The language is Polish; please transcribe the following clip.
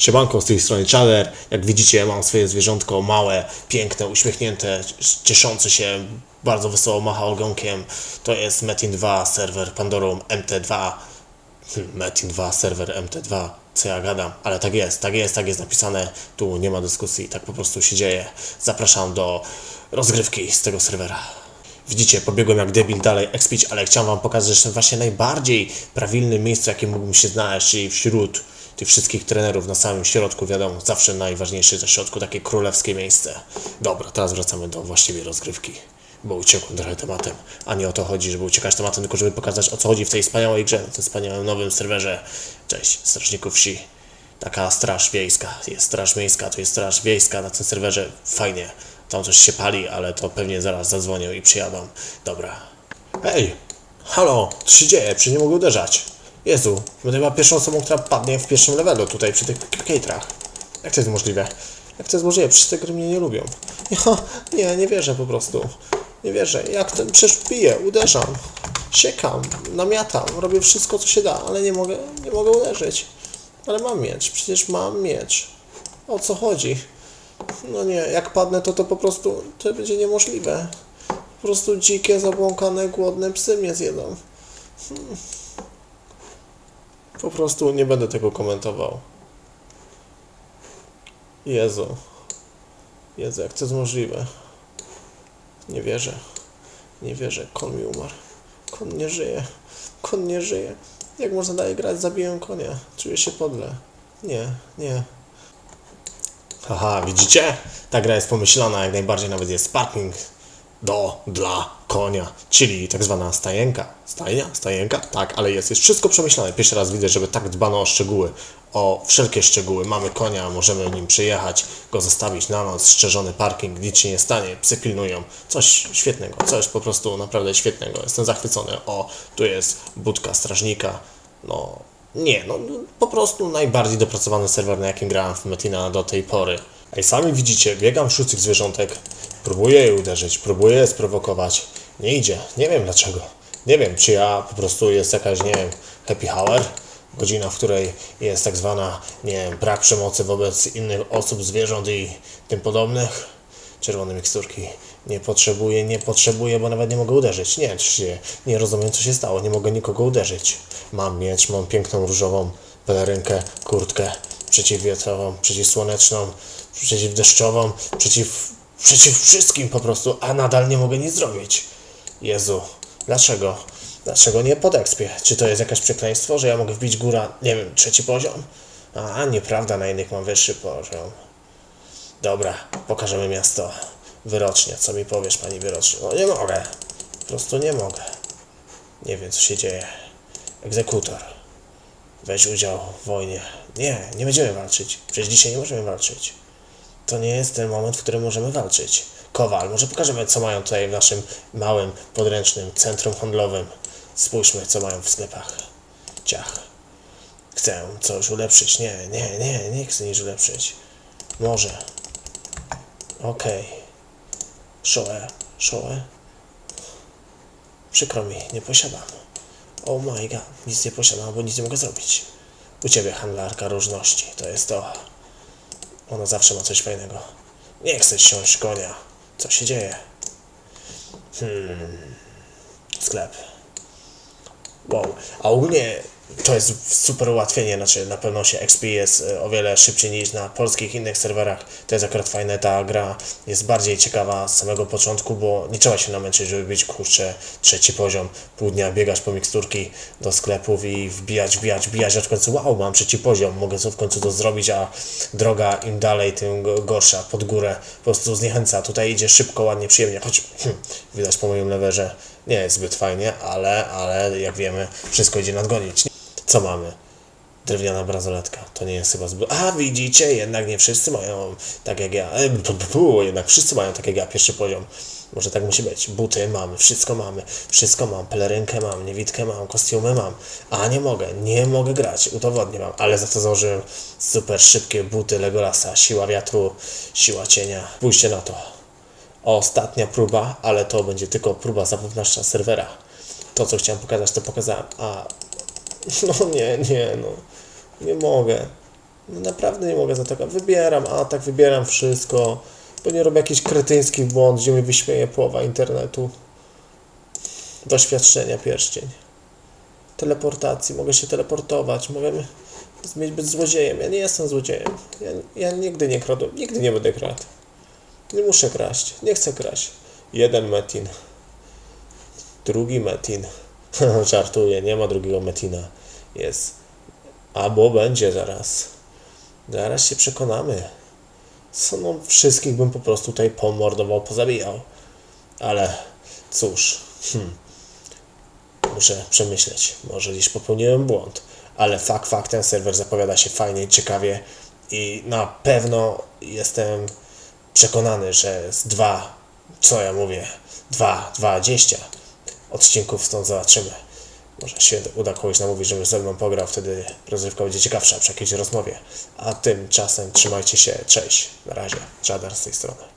Siemanko, z tej strony Czader. Jak widzicie, mam swoje zwierzątko małe, piękne, uśmiechnięte, cieszące się, bardzo wesoło macha ogonkiem. To jest Metin 2, serwer Pandorum MT2. Hmm, Metin 2, serwer MT2. Co ja gadam? Ale tak jest, tak jest, tak jest napisane. Tu nie ma dyskusji, tak po prostu się dzieje. Zapraszam do rozgrywki z tego serwera. Widzicie, pobiegłem jak debil dalej expić, ale chciałem wam pokazać, że jestem właśnie najbardziej prawilnym miejscu, jakie mógłbym się znaleźć, czyli wśród tych wszystkich trenerów na samym środku, wiadomo, zawsze najważniejsze na środku, takie królewskie miejsce. Dobra, teraz wracamy do właściwej rozgrywki, bo uciekłem trochę tematem, a nie o to chodzi, żeby uciekać tematem, tylko żeby pokazać o co chodzi w tej wspaniałej grze, na tym wspaniałym nowym serwerze. Cześć, strażników wsi. Taka straż wiejska, jest straż miejska, to jest straż wiejska na tym serwerze, fajnie. Tam coś się pali, ale to pewnie zaraz zadzwonią i przyjadą. Dobra. Hej! Halo! Co się dzieje? Przecież nie mogę uderzać. Jezu, będę chyba pierwszą osobą, która padnie w pierwszym levelu tutaj przy tych caterach. Jak to jest możliwe? Jak to jest możliwe? Przecież te gry mnie nie lubią. Ja, nie, nie wierzę po prostu. Nie wierzę. Jak ten przecież piję, uderzam, siekam, namiatam, robię wszystko co się da, ale nie mogę, nie mogę uderzyć. Ale mam miecz, przecież mam miecz. O co chodzi? No nie, jak padnę, to to po prostu to będzie niemożliwe. Po prostu dzikie, zabłąkane, głodne psy mnie zjedzą. Hmm. Po prostu nie będę tego komentował. Jezu. Jezu, jak to jest możliwe? Nie wierzę. Nie wierzę. Kon mi umarł. Kon nie żyje. Kon nie żyje. Jak można dalej grać? Zabiję konia. Czuję się podle. Nie, nie. Haha, widzicie? Ta gra jest pomyślana, jak najbardziej nawet jest parking do, dla konia, czyli tak zwana stajenka. Stajnia? Stajenka? Tak, ale jest, jest wszystko przemyślane. Pierwszy raz widzę, żeby tak dbano o szczegóły, o wszelkie szczegóły. Mamy konia, możemy nim przyjechać, go zostawić na noc, strzeżony parking, nic się nie stanie, psy pilnują. Coś świetnego, coś po prostu naprawdę świetnego. Jestem zachwycony. O, tu jest budka strażnika. No, nie, no po prostu najbardziej dopracowany serwer, na jakim grałem w Metina do tej pory. I sami widzicie, biegam wśród tych zwierzątek, próbuję je uderzyć, próbuję je sprowokować. Nie idzie, nie wiem dlaczego. Nie wiem, czy ja po prostu jest jakaś, nie wiem, happy hour, godzina, w której jest tak zwana, nie wiem, brak przemocy wobec innych osób, zwierząt i tym podobnych. Czerwone miksturki. Nie potrzebuję, nie potrzebuję, bo nawet nie mogę uderzyć. Nie, się, nie rozumiem, co się stało. Nie mogę nikogo uderzyć. Mam miecz, mam piękną różową pelerynkę, kurtkę przeciwwiatrową, przeciwsłoneczną, przeciwdeszczową, przeciw, przeciw wszystkim po prostu, a nadal nie mogę nic zrobić. Jezu, dlaczego? Dlaczego nie pod expie? Czy to jest jakaś przekleństwo, że ja mogę wbić góra, nie wiem, trzeci poziom? A, nieprawda, na innych mam wyższy poziom. Dobra, pokażemy miasto. Wyrocznie, co mi powiesz, pani wyrocznie? No nie mogę. Po prostu nie mogę. Nie wiem, co się dzieje. Egzekutor. Weź udział w wojnie. Nie, nie będziemy walczyć. Przecież dzisiaj nie możemy walczyć. To nie jest ten moment, w którym możemy walczyć. Kowal, może pokażemy, co mają tutaj w naszym małym, podręcznym centrum handlowym. Spójrzmy, co mają w sklepach. Ciach. Chcę coś ulepszyć. Nie, nie, nie, nie chcę nic ulepszyć. Może. Okej. Szołę, szołę. Przykro mi, nie posiadam. Oh my god, nic nie posiadam, bo nic nie mogę zrobić. U ciebie handlarka różności, to jest to. Ona zawsze ma coś fajnego. Nie chcę siąść konia. Co się dzieje? Hmm. Sklep. Wow. A ogólnie to jest super ułatwienie, znaczy na pewno się XP jest e, o wiele szybciej niż na polskich innych serwerach. To jest akurat fajne, ta gra jest bardziej ciekawa z samego początku, bo nie trzeba się namęczyć, żeby być kurczę trzeci poziom. Pół dnia biegasz po miksturki do sklepów i wbijać, wbijać, wbijać, a w końcu wow, mam trzeci poziom, mogę w końcu to zrobić, a droga im dalej, tym go- gorsza, pod górę, po prostu zniechęca. Tutaj idzie szybko, ładnie, przyjemnie, choć hmm, widać po moim lewerze nie jest zbyt fajnie, ale, ale jak wiemy, wszystko idzie nadgonić. Co mamy? Drewniana bransoletka. To nie jest chyba zbyt... A, widzicie, jednak nie wszyscy mają tak jak ja. E, pu, pu, pu, jednak wszyscy mają tak jak ja, pierwszy poziom. Może tak musi być. Buty mamy, wszystko mamy. Wszystko mam. Pelerynkę mam, niewidkę mam, kostiumy mam. A, nie mogę, nie mogę grać. Udowodnię. Ale za to założyłem super szybkie buty Legolasa. Siła wiatru, siła cienia. Spójrzcie na to. Ostatnia próba, ale to będzie tylko próba zapoznawcza serwera. To, co chciałem pokazać, to pokazałem. A no nie, nie, no. Nie mogę. No naprawdę nie mogę zaatakować. Wybieram atak, wybieram wszystko, bo nie robię jakiś kretyński błąd, gdzie mi wyśmieje połowa internetu. Doświadczenia pierścień. Teleportacji, mogę się teleportować, mogę zmienić być złodziejem. Ja nie jestem złodziejem. Ja, ja nigdy nie kradłem, nigdy nie będę kradł. Nie muszę kraść, nie chcę kraść. Jeden metin. Drugi metin. Żartuję, nie ma drugiego metina. Jest. Albo będzie zaraz. Zaraz się przekonamy. Co no, wszystkich bym po prostu tutaj pomordował, pozabijał. Ale cóż. Hmm. Muszę przemyśleć. Może gdzieś popełniłem błąd. Ale fakt, fakt, ten serwer zapowiada się fajnie, ciekawie i na pewno jestem przekonany, że z dwa, co ja mówię, dwa, dwadzieścia odcinków stąd zobaczymy. Może się uda kogoś namówić, żeby ze mną pograł, wtedy rozrywka będzie ciekawsza przy jakiejś rozmowie. A tymczasem trzymajcie się, cześć, na razie, Jadar z tej strony.